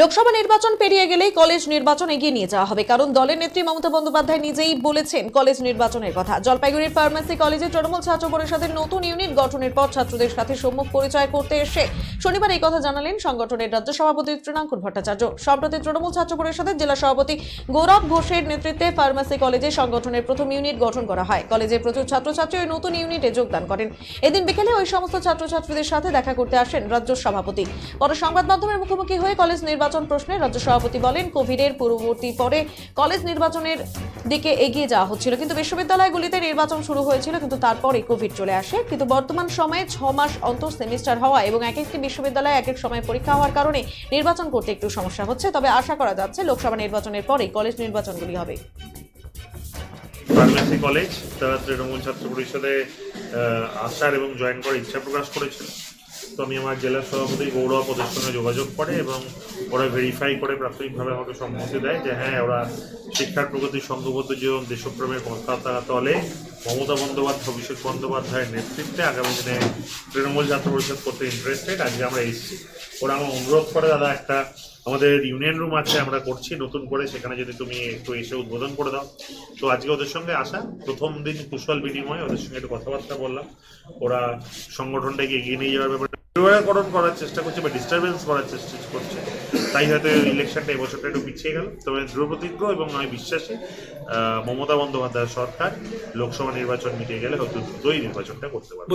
লোকসভা নির্বাচন পেরিয়ে গেলেই কলেজ নির্বাচন এগিয়ে নিয়ে যাওয়া হবে। কারণ দলের নেত্রী মমতা বন্দ্যোপাধ্যায় নিজেই বলেছেন কলেজ নির্বাচনের কথা। জলপাইগুড়ির ফার্মেসি কলেজে তৃণমূল ছাত্র পরিষদের নতুন ইউনিট গঠনের পর ছাত্রদের সাথে সম্মুখ পরিচয় করতে এসে শনিবার এই কথা জানালেন সংগঠনের রাজ্য সভাপতি তৃণাঙ্কুর ভট্টাচার্য। সম্প্রতি তৃণমূল ছাত্র পরিষদের জেলা সভাপতি গৌরব ঘোষের নেতৃত্বে ফার্মেসি কলেজে সংগঠনের প্রথম ইউনিট গঠন করা হয়। কলেজে প্রচুর ছাত্রছাত্রী ওই নতুন ইউনিটে যোগদান করেন। এদিন বিকেলে ওই সমস্ত ছাত্রছাত্রীদের সাথে দেখা করতে আসেন রাজ্য সভাপতি। পরে সংবাদ মাধ্যমের মুখোমুখি হয়ে কলেজ নির্বাচন প্রশ্নে রাজ্য সভাপতি বলেন, কোভিডের পূর্ববর্তী পরে কলেজ নির্বাচনের দিকে এগিয়ে যাওয়া হচ্ছিল। কিন্তু বিশ্ববিদ্যালয়গুলিতে নির্বাচন শুরু হয়েছিল, কিন্তু তারপরে কোভিড চলে আসে। কিন্তু বর্তমান সময়ে ছ মাস অন্তর সেমিস্টার হওয়া এবং এক একটি বিশ্ববিদ্যালয়ে এক এক সময় পরীক্ষা হওয়ার কারণে নির্বাচন করতে একটু সমস্যা হচ্ছে। তবে আশা করা যাচ্ছে, লোকসভা নির্বাচনের পরেই কলেজ নির্বাচনগুলি হবে। ফার্মেসি কলেজ, তারা তৃণমূল ছাত্র পরিষদে আসার এবং জয়েন করার ইচ্ছা প্রকাশ করেছিল তো আমি আমার জেলা সভাপতি গৌরব সঙ্গে যোগাযোগ করে এবং ওরা ভেরিফাই করে প্রাথমিকভাবে আমাকে সম্মতি দেয় যে হ্যাঁ ওরা শিক্ষার প্রগতি সংঘবদ্ধ জীবন দেশপ্রেমের পতাকা তলে মমতা বন্দ্যোপাধ্যায়, অভিষেক বন্দ্যোপাধ্যায়ের নেতৃত্বে আগামী দিনে তৃণমূল ছাত্র পরিষদ করতে ইন্টারেস্টেড আজকে আমরা এসেছি। ওরা আমার অনুরোধ করে, দাদা, একটা আমাদের ইউনিয়ন রুম আছে, আমরা করছি, নতুন করে, সেখানে যদি তুমি একটু এসে উদ্বোধন করে দাও। তো আজকে ওদের সঙ্গে আসা, প্রথম দিন কুশল বিনিময় ওদের সঙ্গে একটু কথাবার্তা বললাম। ওরা সংগঠনটাকে এগিয়ে নিয়ে যাওয়ার ব্যাপারে করার চেষ্টা করছে বা ডিস্টারবেন্স করার চেষ্টা করছে। তাই হয়তো ইলেকশনটা এবছরটা একটু পিছিয়ে গেল। তবে দৃঢ়প্রতিজ্ঞ এবং আমি বিশ্বাসে মমতা বন্দ্যোপাধ্যায় সরকার লোকসভা নির্বাচন মিটিয়ে গেলে হয়তো দ্রুতই নির্বাচনটা করতে পারবে।